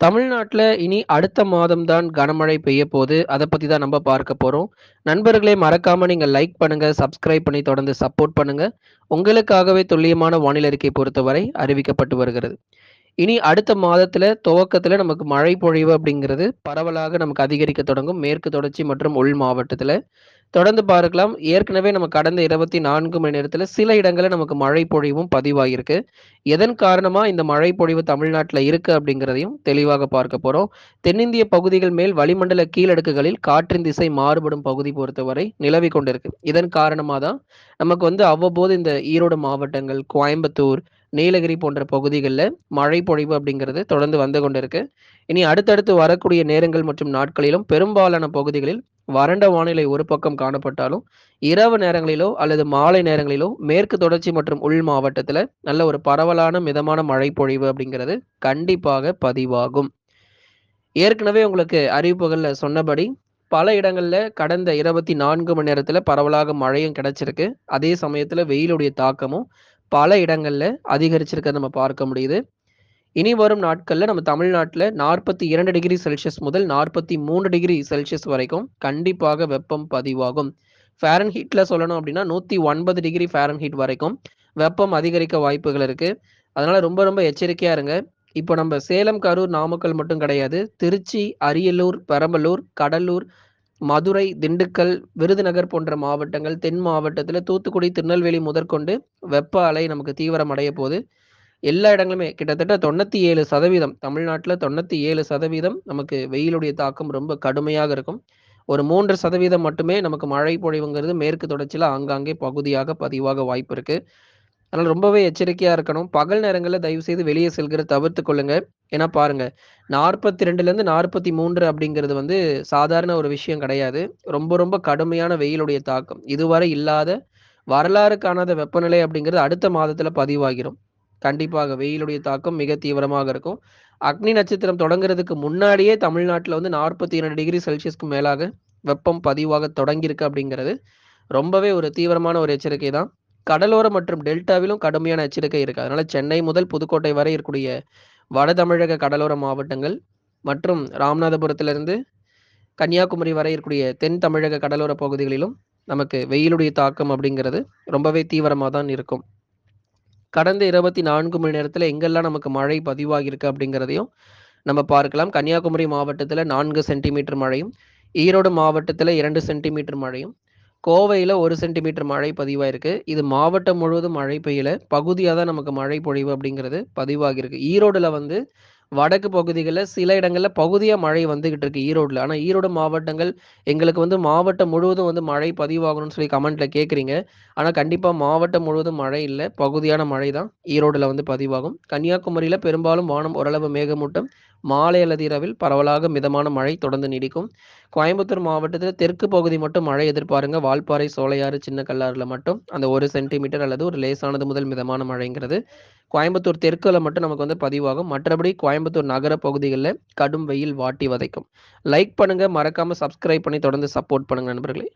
தமிழ்நாட்டில் இனி அடுத்த மாதம் தான் கனமழை பெய்ய போது. அதை பற்றி தான் நம்ம பார்க்க போகிறோம் நண்பர்களே மறக்காமல் நீங்கள் லைக் பண்ணுங்கள் சப்ஸ்கிரைப் பண்ணி தொடர்ந்து சப்போர்ட் பண்ணுங்கள் உங்களுக்காகவே துல்லியமான வானிலை அறிக்கை பொறுத்தவரை அறிவிக்கப்பட்டு வருகிறது. இனி அடுத்த மாதத்தில் துவக்கத்தில் நமக்கு மழை பொழிவு அப்படிங்கிறது பரவலாக நமக்கு அதிகரிக்க தொடங்கும். மேற்கு தொடர்ச்சி மற்றும் உள் மாவட்டத்தில் தொடர்ந்து பார்க்கலாம். ஏற்கனவே நம்ம கடந்த 24 மணி நேரத்துல சில இடங்களில் நமக்கு மழை பொழிவும் பதிவாகியிருக்கு. எதன் காரணமா இந்த மழை பொழிவு தமிழ்நாட்டில் இருக்கு அப்படிங்கிறதையும் தெளிவாக பார்க்க போறோம். தென்னிந்திய பகுதிகள் மேல் வளிமண்டல கீழடுக்குகளில் காற்றின் திசை மாறுபடும் பகுதி பொறுத்தவரை நிலவிக் கொண்டிருக்கு. இதன் காரணமாக தான் நமக்கு வந்து அவ்வப்போது இந்த ஈரோடு மாவட்டங்கள், கோயம்புத்தூர், நீலகிரி போன்ற பகுதிகளில் மழை பொழிவு அப்படிங்கிறது தொடர்ந்து வந்து கொண்டிருக்கு. இனி அடுத்தடுத்து வரக்கூடிய நேரங்கள் மற்றும் நாட்களிலும் பெரும்பாலான பகுதிகளில் வறண்ட வானிலை ஒரு பக்கம் காணப்பட்டாலும், இரவு நேரங்களிலோ அல்லது மாலை நேரங்களிலோ மேற்கு தொடர்ச்சி மற்றும் உள் மாவட்டத்தில் நல்ல ஒரு பரவலான மிதமான மழை பொழிவு அப்படிங்கிறது கண்டிப்பாக பதிவாகும். ஏற்கனவே உங்களுக்கு அறிவிப்புகளில் சொன்னபடி பல இடங்களில் கடந்த 24 மணி நேரத்தில் பரவலாக மழையும் கிடைச்சிருக்கு. அதே சமயத்தில் வெயிலுடைய தாக்கமும் பல இடங்களில் அதிகரிச்சிருக்க நம்ம பார்க்க முடியுது. இனி வரும் நாட்களில் நம்ம தமிழ்நாட்டில் நாற்பத்தி இரண்டு டிகிரி செல்சியஸ் முதல் 43 டிகிரி செல்சியஸ் வரைக்கும் கண்டிப்பாக வெப்பம் பதிவாகும். ஃபாரன்ஹீட்ல சொல்லணும் அப்படின்னா 109 டிகிரி ஃபாரன்ஹீட் வரைக்கும் வெப்பம் அதிகரிக்க வாய்ப்புகள் இருக்குது அதனால் ரொம்ப ரொம்ப எச்சரிக்கையாக இருங்க. இப்போ நம்ம சேலம், கரூர், நாமக்கல் மட்டும் கிடையாது. திருச்சி, அரியலூர், பெரம்பலூர், கடலூர், மதுரை, திண்டுக்கல், விருதுநகர் போன்ற மாவட்டங்கள், தென் மாவட்டத்தில் தூத்துக்குடி, திருநெல்வேலி முதற்கொண்டு வெப்ப அலை நமக்கு தீவிரமடைய போகுது எல்லா இடங்களுமே கிட்டத்தட்ட தொண்ணூற்றி ஏழு சதவீதம் தமிழ்நாட்டில் தொண்ணூற்றி ஏழு சதவீதம் நமக்கு வெயிலுடைய தாக்கம் ரொம்ப கடுமையாக இருக்கும். ஒரு மூன்று சதவீதம் மட்டுமே நமக்கு மழை பொழிவுங்கிறது மேற்கு தொடர்ச்சியில் ஆங்காங்கே பகுதியாக பதிவாக வாய்ப்பு இருக்கு. அதனால் ரொம்பவே எச்சரிக்கையாக இருக்கணும். பகல் நேரங்களில் தயவு செய்து வெளியே செல்கிறத தவிர்த்து கொள்ளுங்க. ஏன்னா பாருங்க 42லேருந்து 43 அப்படிங்கிறது வந்து சாதாரண ஒரு விஷயம் கிடையாது. ரொம்ப ரொம்ப கடுமையான வெயிலுடைய தாக்கம். இதுவரை இல்லாத வரலாறு காணாத வெப்பநிலை அப்படிங்கிறது அடுத்த மாதத்தில் பதிவாகிரும். கண்டிப்பாக வெயிலுடைய தாக்கம் மிக தீவிரமாக இருக்கும். அக்னி நட்சத்திரம் தொடங்குறதுக்கு முன்னாடியே தமிழ்நாட்டில் வந்து 42 டிகிரி செல்சியஸ்க்கு மேலாக வெப்பம் பதிவாக தொடங்கியிருக்கு அப்படிங்கிறது ரொம்பவே ஒரு தீவிரமான ஒரு எச்சரிக்கை தான். கடலோரம் மற்றும் டெல்டாவிலும் கடுமையான எச்சரிக்கை இருக்குது அதனால சென்னை முதல் புதுக்கோட்டை வரை இருக்கக்கூடிய வட தமிழக கடலோர மாவட்டங்கள் மற்றும் ராமநாதபுரத்திலிருந்து கன்னியாகுமரி வரை இருக்கக்கூடிய தென் தமிழக கடலோர பகுதிகளிலும் நமக்கு வெயிலுடைய தாக்கம் அப்படிங்கிறது ரொம்பவே தீவிரமாக தான் இருக்கும். கடந்த 24 மணி நேரத்தில் எங்கெல்லாம் நமக்கு மழை பதிவாகியிருக்கு அப்படிங்கிறதையும் நம்ம பார்க்கலாம். கன்னியாகுமரி மாவட்டத்தில் நான்கு சென்டிமீட்டர் மழையும், ஈரோடு மாவட்டத்தில் இரண்டு சென்டிமீட்டர் மழையும், கோவையில் ஒரு சென்டிமீட்டர் மழை பதிவாயிருக்கு. இது மாவட்டம் முழுவதும் மழை பெய்யல. பகுதியாக தான் நமக்கு மழை பொழிவு அப்படிங்கிறது பதிவாகியிருக்கு. ஈரோடில் வந்து வடக்கு பகுதிகளில் சில இடங்களில் பகுதியாக மழை வந்துகிட்டு இருக்கு ஈரோடில் ஆனால் ஈரோடு மாவட்டங்கள் எங்களுக்கு வந்து மாவட்டம் முழுவதும் வந்து மழை பதிவாகணும்னு சொல்லி கமெண்ட்ல கேட்குறீங்க. ஆனால் கண்டிப்பாக மாவட்டம் முழுவதும் மழை இல்லை பகுதியான மழை தான் ஈரோடில் வந்து பதிவாகும். கன்னியாகுமரியில் பெரும்பாலும் வானம் ஓரளவு மேகமூட்டம். மாலை அல்லது இரவில் பரவலாக மிதமான மழை தொடர்ந்து நீடிக்கும். கோயம்புத்தூர் மாவட்டத்தில் தெற்கு பகுதி மட்டும் மழை எதிர்பாருங்க. வால்பாறை, சோலையாறு, சின்ன கல்லாறுல மட்டும் அந்த ஒரு சென்டிமீட்டர் அல்லது ஒரு லேசானது முதல் மிதமான மழைங்கிறது கோயம்புத்தூர் தெற்குல மட்டும் நமக்கு வந்து பதிவாகும். மற்றபடி கோயம்புத்தூர் நகர பகுதிகளில் கடும் வெயில் வாட்டி வதைக்கும். லைக் பண்ணுங்க. மறக்காம சப்ஸ்கிரைப் பண்ணி தொடர்ந்து சப்போர்ட் பண்ணுங்க நண்பர்களே.